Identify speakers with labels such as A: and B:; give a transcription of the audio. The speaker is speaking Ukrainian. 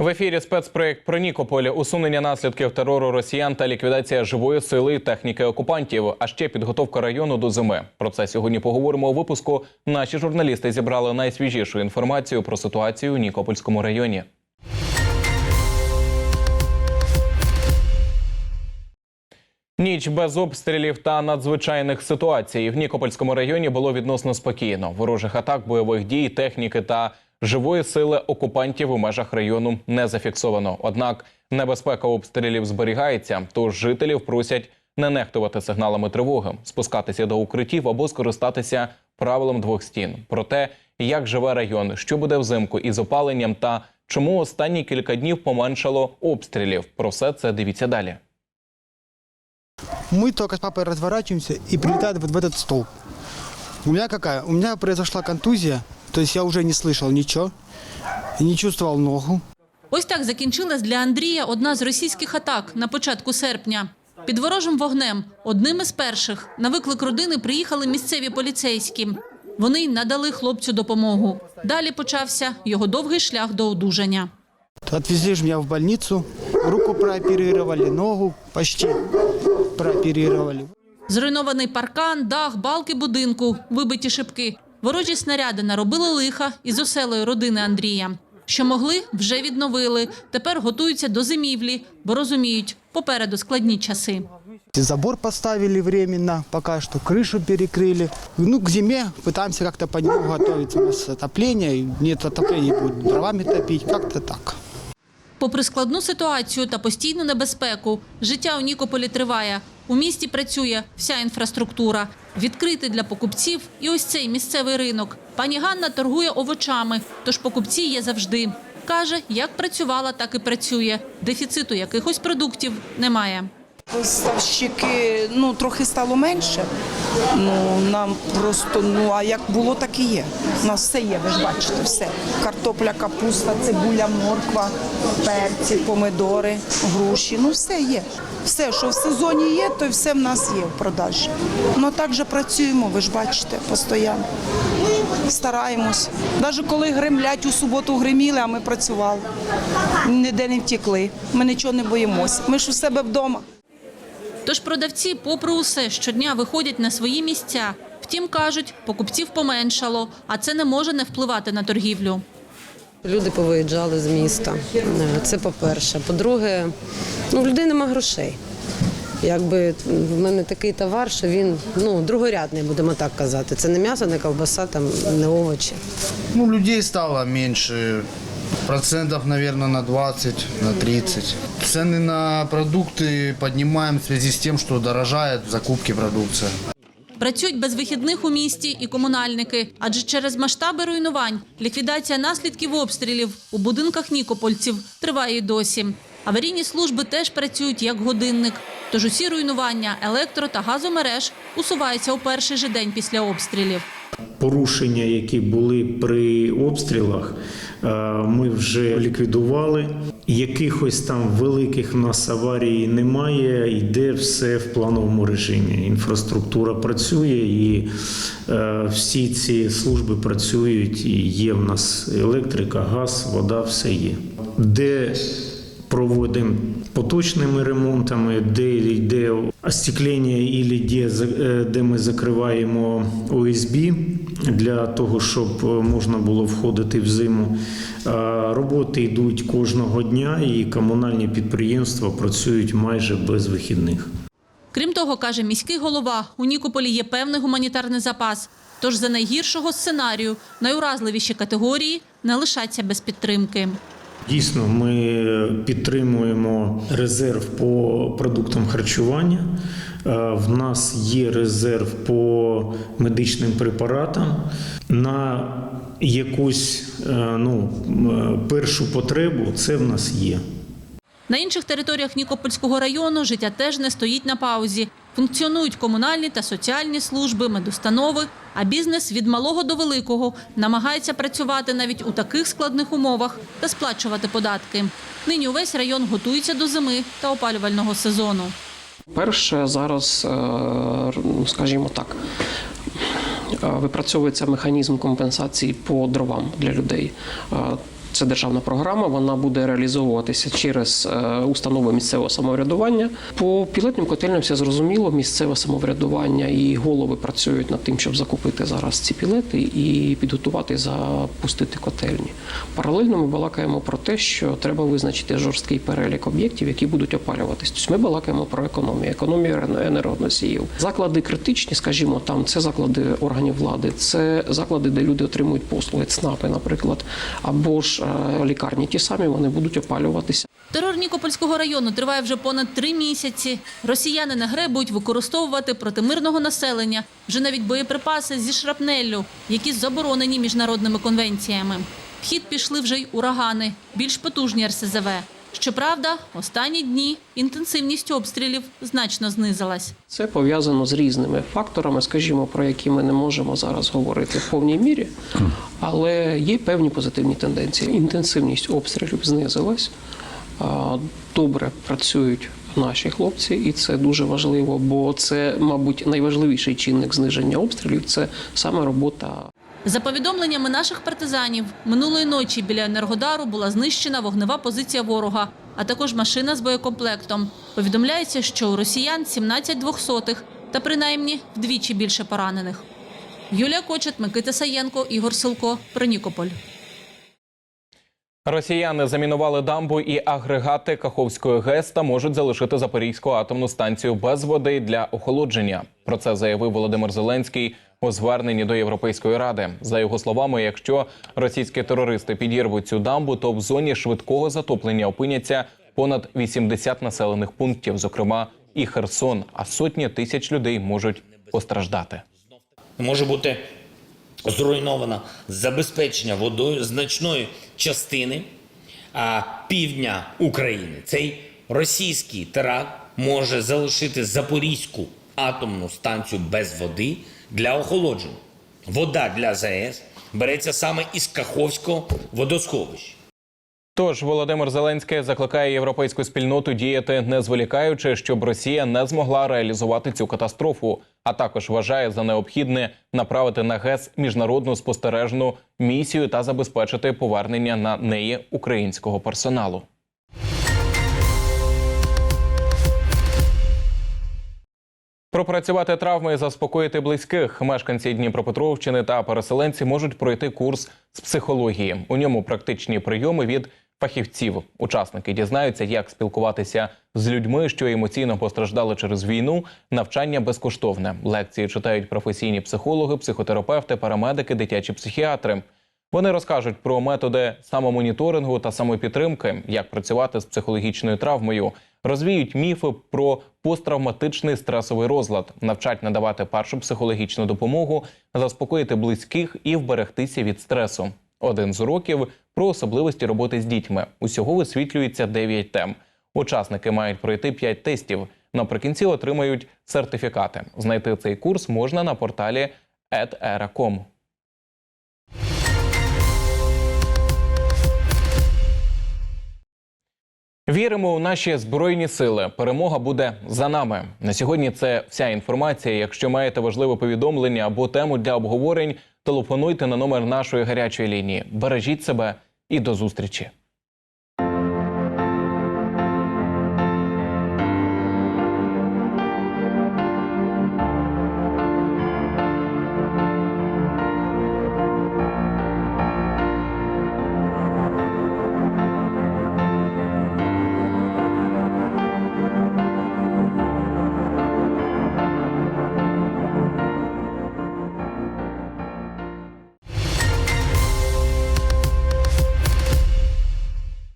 A: В ефірі спецпроєкт про Нікополь, усунення наслідків терору росіян та ліквідація живої сили техніки окупантів, а ще підготовка району до зими. Про це сьогодні поговоримо у випуску. Наші журналісти зібрали найсвіжішу інформацію про ситуацію у Нікопольському районі. Ніч без обстрілів та надзвичайних ситуацій в Нікопольському районі було відносно спокійно. Ворожих атак, бойових дій, техніки та живої сили окупантів у межах району не зафіксовано. Однак небезпека обстрілів зберігається, тож жителів просять не нехтувати сигналами тривоги, спускатися до укриттів або скористатися правилом двох стін. Про те, як живе район, що буде взимку із опаленням та чому останні кілька днів поменшало обстрілів. Про все це дивіться далі.
B: Мы только с папой разворачиваемся и прилетает вот в этот столб. У меня какая? У меня произошла контузия, то есть я уже не слышал ничего, не чувствовал ногу.
C: Ось так закінчилась для Андрія одна з російських атак на початку серпня. Під ворожим вогнем, одним із перших, на виклик родини приїхали місцеві поліцейські. Вони надали хлопцю допомогу. Далі почався його довгий шлях до одужання.
B: Отвезли ж меня в больницу, руку прооперировали, ногу почти прооперировали.
C: Зруйнований паркан, дах, балки будинку, вибиті шибки. Ворожі снаряди наробили лиха із оселою родини Андрія. Що могли, вже відновили. Тепер готуються до зимівлі, бо розуміють, попереду складні часи.
B: Забор поставили временно, пока что крышу перекрыли. Ну, к зиме пытаемся как-то по нему готовиться. У нас отопление, и нет отопления, будем дровами топить, как-то так.
C: Попри складну ситуацію та постійну небезпеку, життя у Нікополі триває. У місті працює вся інфраструктура. Відкритий для покупців і ось цей місцевий ринок. Пані Ганна торгує овочами, тож покупці є завжди. Каже, як працювала, так і працює. Дефіциту якихось продуктів немає.
D: Поставщики ну трохи стало менше. Ну нам просто ну а як було, так і є. У нас все є, ви ж бачите, все. Картопля, капуста, цибуля, морква, перці, помидори, груші. Ну все є. Все, що в сезоні є, то все в нас є в продажі. Ну так же працюємо, ви ж бачите, постійно. Стараємось. Навіть коли гремлять у суботу гриміли, а ми працювали. Ніде не втекли. Ми нічого не боїмося. Ми ж у себе вдома.
C: Тож продавці, попри усе, щодня виходять на свої місця. Втім, кажуть, покупців поменшало, а це не може не впливати на торгівлю.
E: Люди повиїжджали з міста. Це по-перше. По-друге, ну, в людей нема грошей. Якби в мене такий товар, що він ну, другорядний, будемо так казати. Це не м'ясо, не ковбаса, там, не овочі.
F: Ну, людей стало меньше. Процентов, наверное, на 20, на 30. Цены на продукты поднимаем в связи с тем, что дорожает закупки продукции.
C: Працюють без вихідних у місті і комунальники, адже через масштаби руйнувань ліквідація наслідків обстрілів у будинках нікопольців триває й досі. Аварійні служби теж працюють як годинник. Тож усі руйнування електро та газомереж усуваються у перший же день після обстрілів.
G: Порушення, які були при обстрілах, е, ми вже ліквідували. Якихось там великих в нас аварій немає. Йде все в плановому режимі. Інфраструктура працює, і е, всі ці служби працюють. І є в нас електрика, газ, вода, все є. Де проводимо поточними ремонтами, де йде остеклення, і де, е, де ми закриваємо ОСБ для того, щоб е, можна було входити в зиму. Роботи йдуть кожного дня, і комунальні підприємства працюють майже без вихідних.
C: Крім того, каже міський голова, у Нікополі є певний гуманітарний запас. Тож за найгіршого сценарію найуразливіші категорії не лишаться без підтримки.
G: Дійсно, ми підтримуємо резерв по продуктам харчування. Е, В нас є резерв по медичним препаратам. На якусь е, ну, першу потребу це в нас є.
C: На інших територіях Нікопольського району життя теж не стоїть на паузі. Функціонують комунальні та соціальні служби, медустанови, а бізнес від малого до великого намагається працювати навіть у таких складних умовах та сплачувати податки. Нині увесь район готується до зими та опалювального сезону.
H: Перше, зараз, е, ну, скажімо так, е, випрацьовується механізм компенсації по дровам для людей. Це державна програма, вона буде реалізовуватися через е, установи місцевого самоврядування. По пілотним котельням все зрозуміло. Місцеве самоврядування і голови працюють над тим, щоб закупити зараз ці пілети і підготувати запустити котельні. Паралельно ми балакаємо про те, що треба визначити жорсткий перелік об'єктів, які будуть опалюватись. Тобто ми балакаємо про економію, економію енергоносіїв. Заклади критичні, скажімо, там це заклади органів влади, це заклади, де люди отримують послуги, ЦНАПи, наприклад, або ж е, лікарні. Ті самі вони будуть опалюватися.
C: Терор Нікопольського району триває вже понад три місяці. Росіяни нагребують використовувати проти мирного населення вже навіть боєприпаси зі шрапнеллю, які заборонені міжнародними конвенціями. В хід пішли вже й урагани, більш потужні РСЗВ. Щоправда, останні дні інтенсивність обстрілів значно знизилась.
H: Це пов'язано з різними факторами, скажімо, про які ми не можемо зараз говорити в повній мірі, але є певні позитивні тенденції. Інтенсивність обстрілів знизилась. Добре працюють наші хлопці, і це дуже важливо, бо це, мабуть, найважливіший чинник зниження обстрілів це саме робота
C: За повідомленнями наших партизанів, минулої ночі біля Енергодару була знищена вогнева позиція ворога, а також машина з боєкомплектом. Повідомляється, що у росіян 17 двохсотих та принаймні вдвічі більше поранених. Юлія Кочет, Микита Саєнко, Ігор Силко, про Нікополь.
A: Росіяни замінували дамбу і агрегати Каховської ГЕС та можуть залишити Запорізьку атомну станцію без води для охолодження. Про це заявив Володимир Зеленський у зверненні до Європейської ради. За його словами, якщо російські терористи підірвуть цю дамбу, то в зоні швидкого затоплення опиняться понад 80 населених пунктів, зокрема і Херсон. А сотні тисяч людей можуть постраждати.
I: може бути зруйновано забезпечення водою значної частини півдня України. Цей російський теракт може залишити Запорізьку атомну станцію без води для охолодження. Вода для ЗАЕС береться саме із Каховського водосховища.
A: Тож Володимир Зеленський закликає європейську спільноту діяти не зволікаючи, щоб Росія не змогла реалізувати цю катастрофу. А також вважає за необхідне направити на ГЕС міжнародну спостережну місію та забезпечити повернення на неї українського персоналу. Пропрацювати травми і заспокоїти близьких. Мешканці Дніпропетровщини та переселенці можуть пройти курс з психології. У ньому практичні прийоми від фахівців. Учасники дізнаються, як спілкуватися з людьми, що емоційно постраждали через війну. Навчання безкоштовне. Лекції читають професійні психологи, психотерапевти, парамедики, дитячі психіатри. Вони розкажуть про методи самомоніторингу та самопідтримки, як працювати з психологічною травмою, розвіють міфи про посттравматичний стресовий розлад, навчать надавати першу психологічну допомогу, заспокоїти близьких і вберегтися від стресу. Один з уроків про особливості роботи з дітьми. Усього висвітлюється 9 тем. Учасники мають пройти 5 тестів. Наприкінці отримають сертифікати. Знайти цей курс можна на порталі edera.com. Віримо у наші збройні сили. Перемога буде за нами. На сьогодні це вся інформація. Якщо маєте важливе повідомлення або тему для обговорень, телефонуйте на номер нашої гарячої лінії. Бережіть себе і до зустрічі.